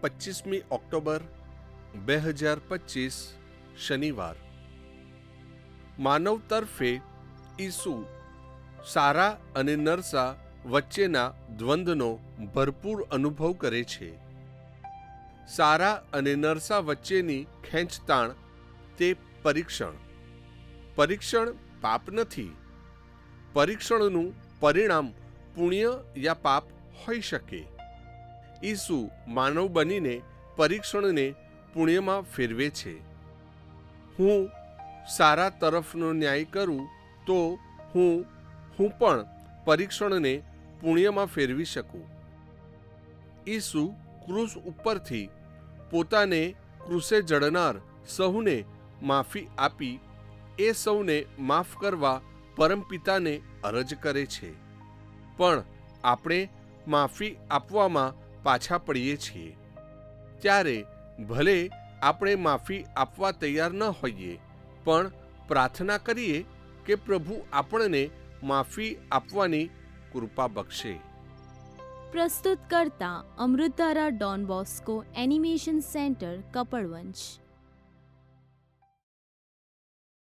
પચીસમી October, બે હજાર પચીસ શનિવાર. માનવ તરફે ઈસુ, સારા અને નરસા વચ્ચેના દ્વંદ્વનો ભરપૂર અનુભવ કરે છે. સારા અને નરસા વચ્ચેની ખેંચતાણ, તે પરીક્ષણ. પરીક્ષણ પાપ નથી. પરીક્ષણનું પરિણામ પુણ્ય યા પાપ હોઈ શકે. ઈસુ માનવ બનીને પરીક્ષણને પુણ્યમાં ફેરવે છે. હું સારા તરફનો ન્યાય કરું તો હું હું પણ પરીક્ષણને પુણ્યમાં ફેરવી શકું. ઈસુ ક્રુસ ઉપરથી પોતાને ક્રુસે જડનાર સહુને માફી આપી, એ સૌને માફ કરવા પરમપિતાને અરજ કરે છે. પણ આપણે માફી આપવામાં પાછા પડીએ છીએ. ત્યારે ભલે આપણે માફી આપવા તૈયાર ન હોઈએ, પણ પ્રાર્થના કરીએ કે પ્રભુ આપણને માફી આપવાની કૃપા બક્ષે. પ્રસ્તુત કરતા Amritdhara Don Bosco animation centre, Kapadvanj.